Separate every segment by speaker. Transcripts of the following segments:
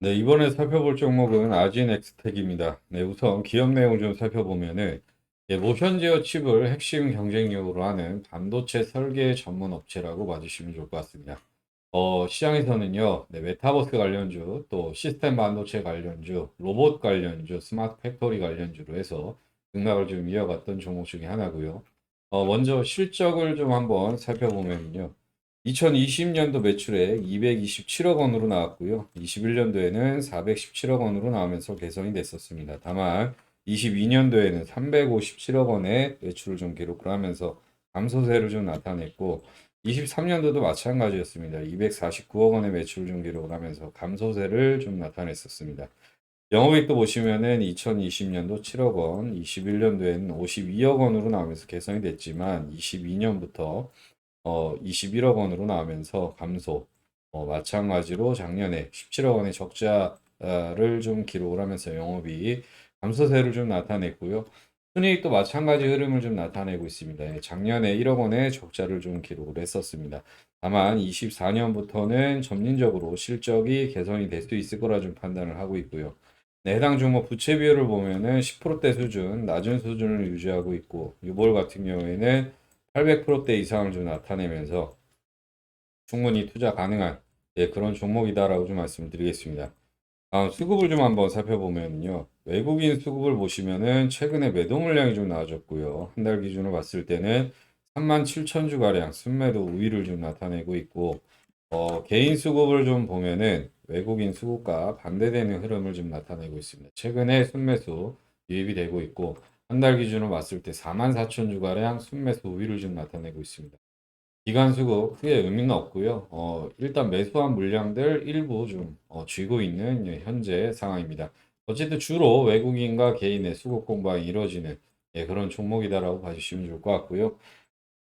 Speaker 1: 네, 이번에 살펴볼 종목은 아진 엑스텍입니다. 네, 우선 기업 내용 좀 살펴보면은 예, 모션 제어 칩을 핵심 경쟁력으로 하는 반도체 설계 전문 업체라고 봐주시면 좋을 것 같습니다. 어, 시장에서는요, 네, 메타버스 관련주, 또 시스템 반도체 관련주, 로봇 관련주, 스마트 팩토리 관련주로 해서 등락을 좀 이어갔던 종목 중에 하나고요. 어, 먼저 실적을 좀 한번 살펴보면요. 2020년도 매출액 227억 원으로 나왔고요. 21년도에는 417억 원으로 나오면서 개선이 됐었습니다. 다만 22년도에는 357억 원의 매출을 좀 기록을 하면서 감소세를 좀 나타냈고 23년도도 마찬가지였습니다. 249억 원의 매출을 좀 기록을 하면서 감소세를 좀 나타냈었습니다. 영업이익도 보시면은 2020년도 7억 원, 21년도에는 52억 원으로 나오면서 개선이 됐지만 22년부터 어, 21억 원으로 나오면서 감소. 어, 마찬가지로 작년에 17억 원의 적자를 좀 기록을 하면서 영업이 감소세를 좀 나타냈고요. 순이익도 마찬가지 흐름을 좀 나타내고 있습니다. 예, 작년에 1억 원의 적자를 좀 기록을 했었습니다. 다만 24년부터는 점진적으로 실적이 개선이 될 수 있을 거라 좀 판단을 하고 있고요. 네, 해당 종목 부채 비율을 보면은 10%대 수준, 낮은 수준을 유지하고 있고, 유볼 같은 경우에는 800%대 이상을 좀 나타내면서 충분히 투자 가능한 예, 그런 종목이다라고 좀 말씀을 드리겠습니다. 다음 수급을 좀 한번 살펴보면요. 외국인 수급을 보시면은 최근에 매도 물량이 좀 나아졌고요. 한 달 기준으로 봤을 때는 3만 7천 주가량 순매도 우위를 좀 나타내고 있고 어, 개인 수급을 좀 보면은 외국인 수급과 반대되는 흐름을 좀 나타내고 있습니다. 최근에 순매수 유입이 되고 있고 한 달 기준으로 봤을 때 4만 4천 주가량 순매수 우위를 좀 나타내고 있습니다. 기간 수급 크게 의미는 없고요. 어, 일단 매수한 물량들 일부 좀 어, 쥐고 있는 예, 현재 상황입니다. 어쨌든 주로 외국인과 개인의 수급 공방이 이루어지는 예, 그런 종목이다라고 봐주시면 좋을 것 같고요.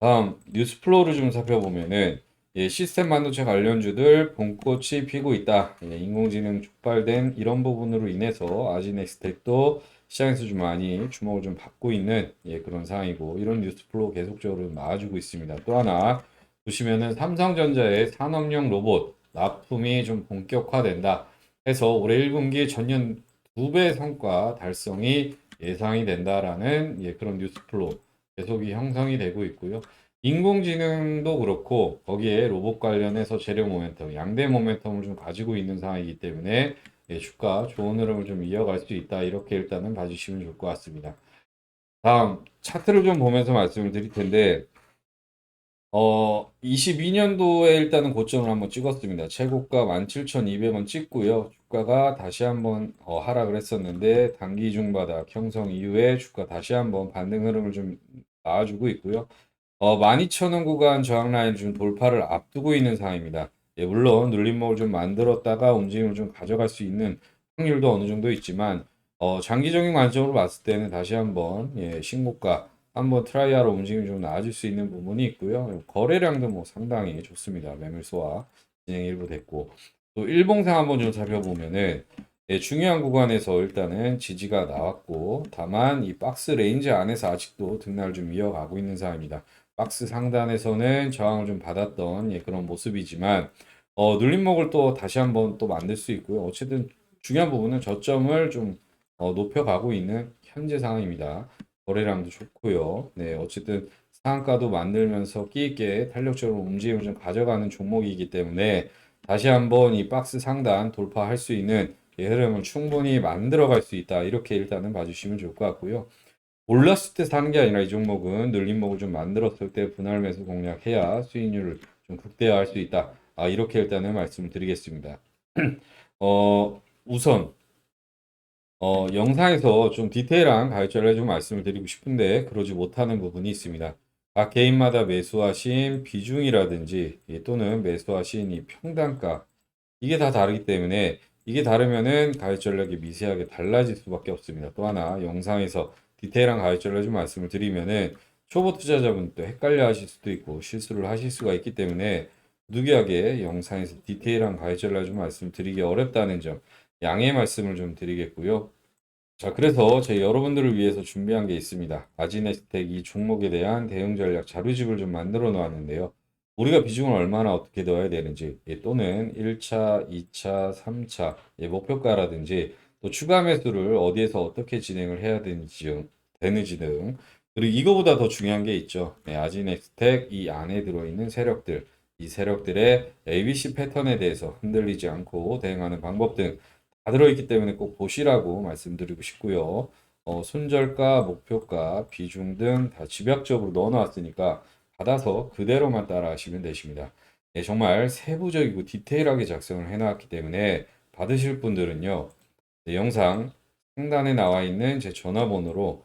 Speaker 1: 다음 뉴스 플로우를 좀 살펴보면은 예, 시스템 반도체 관련주들 봄꽃이 피고 있다. 예, 인공지능 촉발된 이런 부분으로 인해서 아지넥스텍도 시장에서 좀 많이 주목을 좀 받고 있는 예, 그런 상황이고 이런 뉴스 플로우 계속적으로 나와주고 있습니다. 또 하나 보시면은 삼성전자의 산업용 로봇 납품이 좀 본격화된다 해서 올해 1분기 전년 두배 성과 달성이 예상이 된다라는 예, 그런 뉴스 플로우 계속이 형성이 되고 있고요. 인공지능도 그렇고 거기에 로봇 관련해서 재료 모멘텀, 양대 모멘텀을 좀 가지고 있는 상황이기 때문에 예, 주가 좋은 흐름을 좀 이어갈 수 있다. 이렇게 일단은 봐주시면 좋을 것 같습니다. 다음 차트를 좀 보면서 말씀을 드릴 텐데 어, 22년도에 일단은 고점을 한번 찍었습니다. 최고가 17,200원 찍고요. 주가가 다시 한번 어, 하락을 했었는데 단기 중바닥 형성 이후에 주가 다시 한번 반등 흐름을 좀 나와주고 있고요. 어, 12,000원 구간 저항 라인을 좀 돌파를 앞두고 있는 상황입니다. 예, 물론 눌림목을 좀 만들었다가 움직임을 좀 가져갈 수 있는 확률도 어느 정도 있지만 어, 장기적인 관점으로 봤을 때는 다시 한번 예, 신고가 한번 트라이아로 움직임이 좀 나아질 수 있는 부분이 있고요. 거래량도 뭐 상당히 좋습니다. 매물 소화 진행 일부 됐고 또 일봉상 한번 좀 살펴보면은 예, 중요한 구간에서 일단은 지지가 나왔고 다만 이 박스 레인지 안에서 아직도 등락을 좀 이어가고 있는 상황입니다. 박스 상단에서는 저항을 좀 받았던 예, 그런 모습이지만 어, 눌림목을 또 다시 한번 또 만들 수 있고요. 어쨌든 중요한 부분은 저점을 좀 어, 높여가고 있는 현재 상황입니다. 거래량도 좋고요. 네, 어쨌든 상한가도 만들면서 끼 있게 탄력적으로 움직임을 좀 가져가는 종목이기 때문에 다시 한번 이 박스 상단 돌파할 수 있는 이 흐름을 충분히 만들어갈 수 있다. 이렇게 일단은 봐주시면 좋을 것 같고요. 올랐을 때 사는 게 아니라 이 종목은 늘림목을 좀 만들었을 때 분할 매수 공략해야 수익률을 좀 극대화할 수 있다. 아, 이렇게 일단은 말씀을 드리겠습니다. 어, 우선 어, 영상에서 좀 디테일한 가이드를 좀 말씀을 드리고 싶은데 그러지 못하는 부분이 있습니다. 각 개인마다 매수하신 비중이라든지 예, 또는 매수하신 이 평단가 이게 다 다르기 때문에 이게 다르면은 가입 전략이 미세하게 달라질 수밖에 없습니다. 또 하나 영상에서 디테일한 전략 좀 말씀을 드리면은 초보 투자자분도 헷갈려 하실 수도 있고 실수를 하실 수가 있기 때문에 누구하게 영상에서 디테일한 전략 좀 말씀드리기 어렵다는 점 양해 말씀을 좀 드리겠고요. 자, 그래서 저희 여러분들을 위해서 준비한 게 있습니다. 아지네스텍 이 종목에 대한 대응 전략 자료집을 좀 만들어 놓았는데요. 우리가 비중을 얼마나 어떻게 넣어야 되는지, 예, 또는 1차, 2차, 3차, 예, 목표가라든지, 또 추가 매수를 어디에서 어떻게 진행을 해야 되는지, 되는지 등, 그리고 이거보다 더 중요한 게 있죠. 예, 아진엑스텍 이 안에 들어있는 세력들, 이 세력들의 ABC 패턴에 대해서 흔들리지 않고 대응하는 방법 등 다 들어있기 때문에 꼭 보시라고 말씀드리고 싶고요. 어, 손절가, 목표가, 비중 등 다 집약적으로 넣어놨으니까 받아서 그대로만 따라 하시면 되십니다. 예, 정말 세부적이고 디테일하게 작성을 해놨기 때문에 받으실 분들은요, 네, 영상 상단에 나와 있는 제 전화번호로